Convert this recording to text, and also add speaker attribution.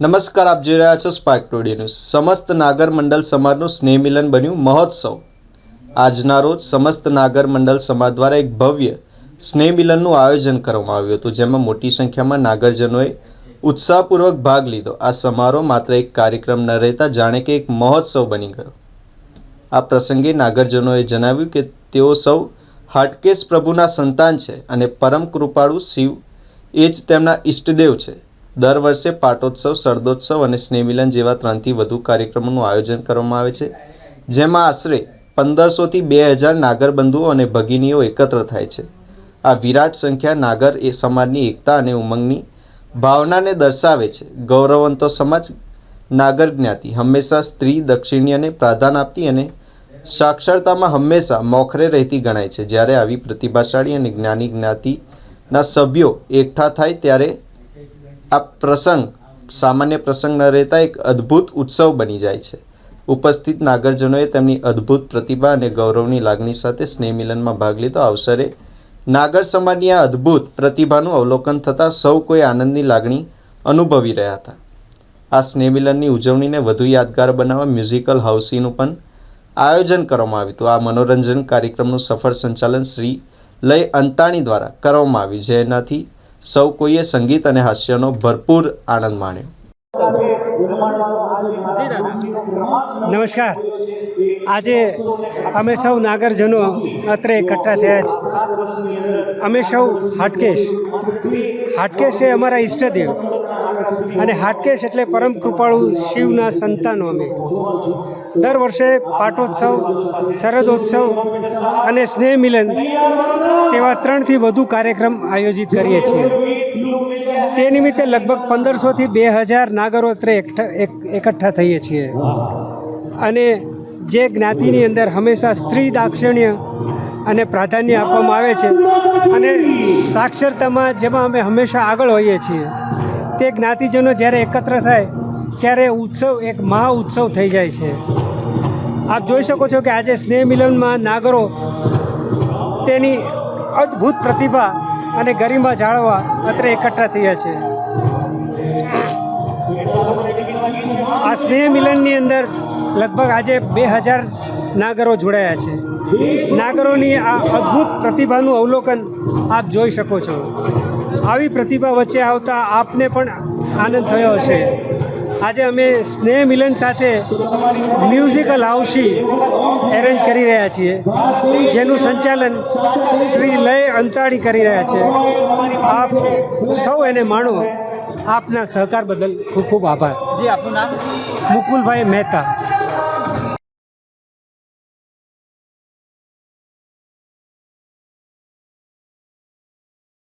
Speaker 1: નમસ્કાર, આપ જોઈ રહ્યા છો સ્પાર્ક ટોડી ન્યૂઝ. સમસ્ત નાગર મંડળ સમાજનું સ્નેહ મિલન બન્યું મહોત્સવ. આજના રોજ સમસ્ત નાગર મંડળ સમાજ દ્વારા એક ભવ્ય સ્નેહ મિલનનું આયોજન કરવામાં આવ્યું હતું, જેમાં મોટી સંખ્યામાં નાગરજનોએ ઉત્સાહપૂર્વક ભાગ લીધો. આ સમારોહ માત્ર એક કાર્યક્રમ ન રહેતા, જાણે કે એક મહોત્સવ બની ગયો. આ પ્રસંગે નાગરજનોએ જણાવ્યું કે તેઓ સૌ હાટકેશ પ્રભુના સંતાન છે અને પરમ કૃપાળુ શિવ એ જ તેમના ઈષ્ટદેવ છે. દર વર્ષે પાટોત્સવ સરદોત્સવ અને સ્નેહમિલન જેવા ત્રણથી વધુ કાર્યક્રમોનું આયોજન કરવામાં આવે છે, જેમાં આશરે પંદરસોથી બે હજાર નાગરબંધુઓ અને ભગિનીઓ એકત્ર થાય છે. આ વિરાટ સંખ્યા નાગર એ સમાજની એકતા અને ઉમંગની ભાવનાને દર્શાવે છે. ગૌરવંતો સમાજ, નાગર જ્ઞાતિ, હંમેશા સ્ત્રી દક્ષિણીયને પ્રાધાન્ય આપતી અને સાક્ષરતામાં હંમેશા મોખરે રહેતી ગણાય છે. જ્યારે આવી પ્રતિભાશાળી અને જ્ઞાની જ્ઞાતિના સભ્યો એકઠા થાય ત્યારે આ પ્રસંગ, સામાન્ય પ્રસંગ ન રહેતા એક અદ્ભુત ઉત્સવ બની જાય છે. ઉપસ્થિત નાગરજનોએ તેમની અદ્ભુત પ્રતિભા અને ગૌરવની લાગણી સાથે સ્નેહમિલનમાં ભાગ લીધો. અવસરે નાગર સમાજની આ અદ્ભુત પ્રતિભાનું અવલોકન થતાં સૌ કોઈ આનંદની લાગણી અનુભવી રહ્યા હતા. આ સ્નેહમિલનની ઉજવણીને વધુ યાદગાર બનાવવા મ્યુઝિકલ હાઉસીનું પણ આયોજન કરવામાં આવ્યું હતું. આ મનોરંજન કાર્યક્રમનું સફળ સંચાલન શ્રી લય અંતાણી દ્વારા કરવામાં આવ્યું, જેનાથી સૌ કોઈએ સંગીત અને હાસ્યનો ભરપૂર આનંદ માણ્યો.
Speaker 2: નમસ્કાર. આજે અમે સૌ નાગરજનો અત્રે એકઠા થયા છે. અમે સૌ હાટકેશ. હાટકેશ એ અમારા ઈષ્ટદેવ. અને હાટકેશ એટલે પરમ કૃપાળુ શિવના સંતાનો અમે. દર વર્ષે પાટોત્સવ, શરદોત્સવ અને સ્નેહ મિલન તેવા ત્રણથી વધુ કાર્યક્રમ આયોજિત કરીએ છીએ. તે નિમિત્તે લગભગ પંદરસોથી બે હજાર નાગરોત્રે એકઠા, એક- એકઠા થઈએ છીએ. અને જે જ્ઞાતિની અંદર હંમેશા સ્ત્રી દાક્ષિણ્ય અને પ્રાધાન્ય આપવામાં આવે છે અને સાક્ષરતામાં જેમાં અમે હંમેશા આગળ હોઈએ છીએ. તે જ્ઞાતિજનો જ્યારે એકત્ર થાય, ત્યારે ઉત્સવ એક મહા ઉત્સવ થઈ જાય છે. આપ જોઈ શકો છો કે આજે સ્નેહ મિલનમાં નાગરો તેની અદ્ભુત પ્રતિભા અને ગરિમા જાળવવા અત્રે એકઠા થયા છે. આ સ્નેહ મિલનની અંદર લગભગ આજે બે હજાર નાગરો જોડાયા છે. નાગરોની આ અદ્ભુત પ્રતિભાનું અવલોકન આપ જોઈ શકો છો. આવી પ્રતિભા વચ્ચે આવતા આપને પણ આનંદ થયો હશે. આજે અમે સ્નેહ મિલન સાથે મ્યુઝિકલ હાઉસી એરેન્જ કરી રહ્યા છીએ. જેનું સંચાલન શ્રી લય અંતાણી કરી રહ્યા છે. આપ સૌ એને માણો. આપના સહકાર બદલ ખૂબ ખૂબ આભાર.
Speaker 3: જી આપનું નામ?
Speaker 2: મુકુલભાઈ મહેતા.